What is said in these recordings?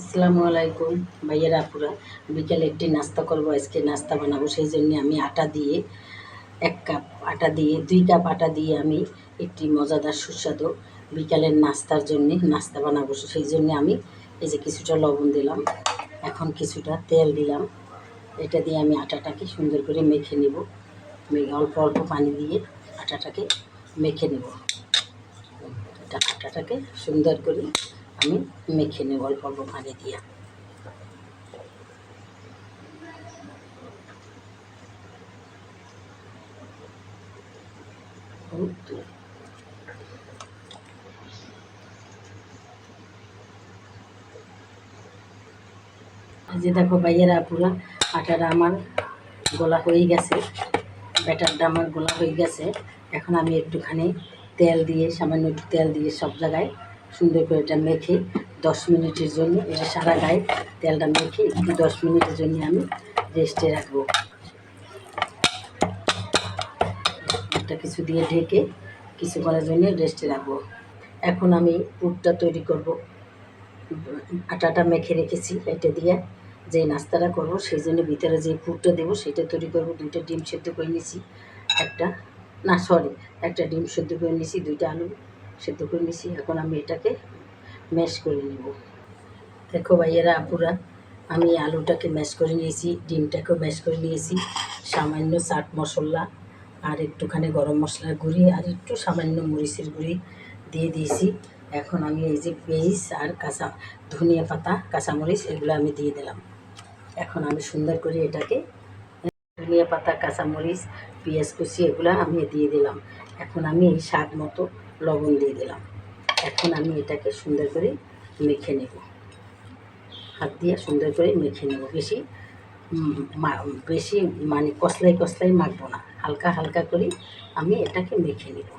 আসসালামু আলাইকুম ভাইয়েরা, আপুরা। বিকেলে একটি নাস্তা করব, আজকে নাস্তা বানাবো। সেই জন্য আমি আটা দিয়ে, এক কাপ আটা দিয়ে, দুই কাপ আটা দিয়ে আমি একটি মজাদার সুস্বাদু বিকালের নাস্তার জন্য নাস্তা বানাবো। সেই জন্য আমি এই যে কিছুটা লবণ দিলাম, এখন কিছুটা তেল দিলাম। এটা দিয়ে আমি আটাটাকে সুন্দর করে মেখে নেব। অল্প অল্প পানি দিয়ে আটাটাকে মেখে নেব। এটা আটাটাকে সুন্দর করে আমি মেখে নেব, অল্প অল্প পানি দিয়ে। যে দেখো ভাইয়েরা আপুরা আটাটা আমার গোলা হয়ে গেছে, ব্যাটারটা আমার গোলা হয়ে গেছে। এখন আমি একটুখানি তেল দিয়ে, সামান্য একটু তেল দিয়ে সব জায়গায় সুন্দর করে এটা মেখে দশ মিনিটের জন্য এটা সারা গায়ে তেলটা মেখে একটু দশ মিনিটের জন্য আমি রেস্টে রাখব। একটা কিছু দিয়ে ঢেকে কিছু করার জন্য রেস্টে রাখব। এখন আমি পুরটা তৈরি করব। আটাটা মেখে রেখেছি এটা দিয়ে। যে নাস্তাটা করব সেই জন্য ভিতরে যে পুরটা দেবো সেটা তৈরি করব। দুইটা ডিম সেদ্ধ করে নিয়েছি, একটা না সরি একটা ডিম সেদ্ধ করে নিয়েছি, দুইটা আলু সেদ্ধ করে নিয়েছি এখন আমি এটাকে ম্যাশ করে নেব। দেখো ভাইয়েরা, আপুরা, আমি আলুটাকে ম্যাশ করে নিয়েছি, ডিমটাকেও ম্যাশ করে নিয়েছি। সামান্য চাট মশলা আর একটুখানি গরম মশলার গুঁড়ি আর একটু সামান্য মরিচের গুঁড়ি দিয়ে দিয়েছি। এখন আমি এই যে পেঁয়াজ আর কাঁচা ধনিয়া পাতা, কাঁচামরিচ, এগুলো আমি দিয়ে দিলাম। এখন আমি সুন্দর করে এটাকে ধনিয়া পাতা, কাঁচামরিচ, পেঁয়াজ কুচি, এগুলো আমি দিয়ে দিলাম। এখন আমি এই স্বাদ মতো লবণ দিয়ে দিলাম। এখন আমি এটাকে সুন্দর করে মেখে নেব। হাত দিয়ে সুন্দর করে মেখে নেব। বেশি বেশি মানে কসলাই কসলাই মাখবো না। হালকা হালকা করে আমি এটাকে মেখে নেব।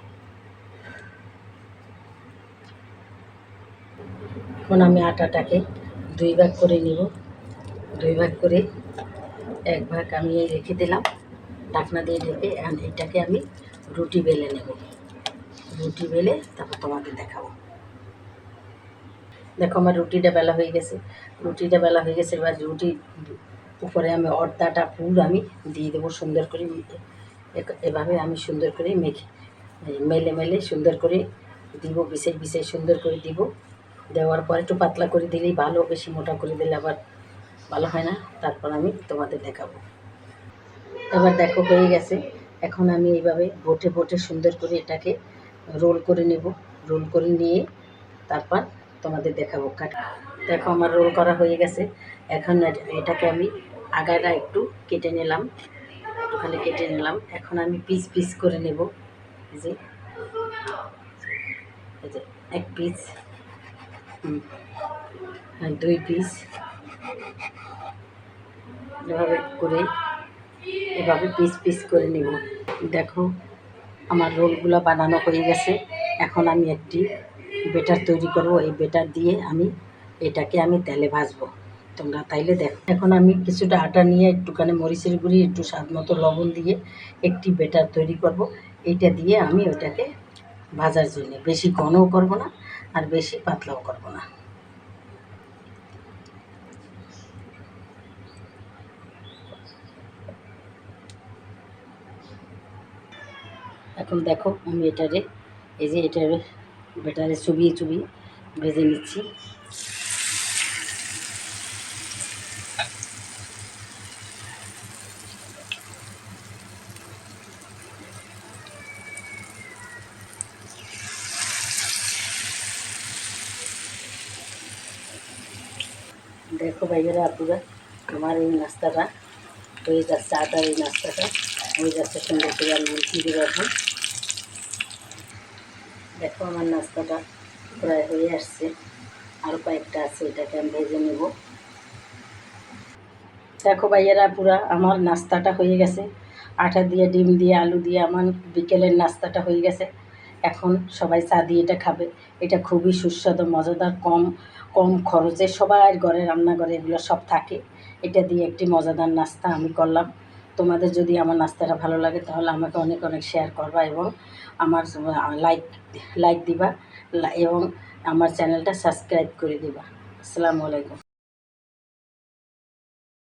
এখন আমি আটাটাকে দুই ভাগ করে নিব। দুই ভাগ করে এক ভাগ আমি রেখে দিলাম। ঢাকনা দিয়ে ঢেকে এটাকে আমি রুটি বেলে নেব। রুটি বেলে তারপর তোমাকে দেখাবো। দেখো আমার রুটিটা বেলা হয়ে গেছে। রুটিটা বেলা হয়ে গেছে, এবার রুটি উপরে আমি অর্ধাটা পুর আমি দিয়ে দেবো সুন্দর করে। এভাবে আমি সুন্দর করে মেখে, মেলে মেলে সুন্দর করে দিব বিছাই বিছাই সুন্দর করে দিব। দেওয়ার পর একটু পাতলা করে দিলেই ভালো, বেশি মোটা করে দিলে আবার ভালো হয় না, তারপর আমি তোমাদের দেখাবো। এবার দেখো, হয়ে গেছে। এখন আমি এইভাবে বোটে বোটে সুন্দর করে এটাকে রোল করে নেব। রোল করে নিয়ে তারপর তোমাদের দেখাবো কাট। দেখো, আমার রোল করা হয়ে গেছে। এখন এটাকে আমি আগাটা একটু কেটে নিলাম। একটুখানি কেটে নিলাম। এখন আমি পিস পিস করে নেব। যে এক পিস দুই পিস। এভাবে করে, এভাবে পিস পিস করে নেব। দেখো, আমার রোলগুলো বানানো হয়ে গেছে। এখন আমি একটি বেটার তৈরি করব। এই বেটার দিয়ে আমি এটাকে আমি তেলে ভাজবো। তোমরা তাইলে দেখো। এখন আমি কিছুটা আটা নিয়ে একটুখানি মরিচের গুঁড়ি, একটু স্বাদ মতো লবণ দিয়ে একটি বেটার তৈরি করব। এইটা দিয়ে আমি ওটাকে ভাজার জন্য। বেশি ঘনও করব না, আর বেশি পাতলাও করব না। এখন দেখো আমি এটারে, এই যে এটারে বেটারে চুবিয়ে চুবিয়ে ভেজে নিচ্ছি। দেখো ভাইয়েরা আপুরা, আমার এই নাস্তাটা হয়ে যাচ্ছে আটার এই নাস্তাটা হয়ে যাচ্ছে সুন্দর করে উঠিয়ে দেবো এখন। দেখো আমার নাস্তাটা প্রায় হয়ে আসছে। আরও কয়েকটা আছে, এটাকে আমি ভেজে নেব। দেখো ভাইয়েরা, পুরা আমার নাস্তাটা হয়ে গেছে। আটা দিয়ে, ডিম দিয়ে, আলু দিয়ে আমার বিকেলের নাস্তাটা হয়ে গেছে। এখন সবাই চা দিয়ে এটা খাবে। এটা খুবই সুস্বাদু, মজাদার, কম কম খরচে সবার ঘরে, রান্নাঘরে এগুলো সব থাকে। এটা দিয়ে একটি মজাদার নাস্তা আমি করলাম। তোমাদের যদি আমার নাস্তাটা ভালো লাগে, তাহলে আমাকে অনেক অনেক শেয়ার করবা এবং আমার লাইক লাইক দিবা এবং আমার চ্যানেলটা সাবস্ক্রাইব করে দিবা। আসসালামু আলাইকুম।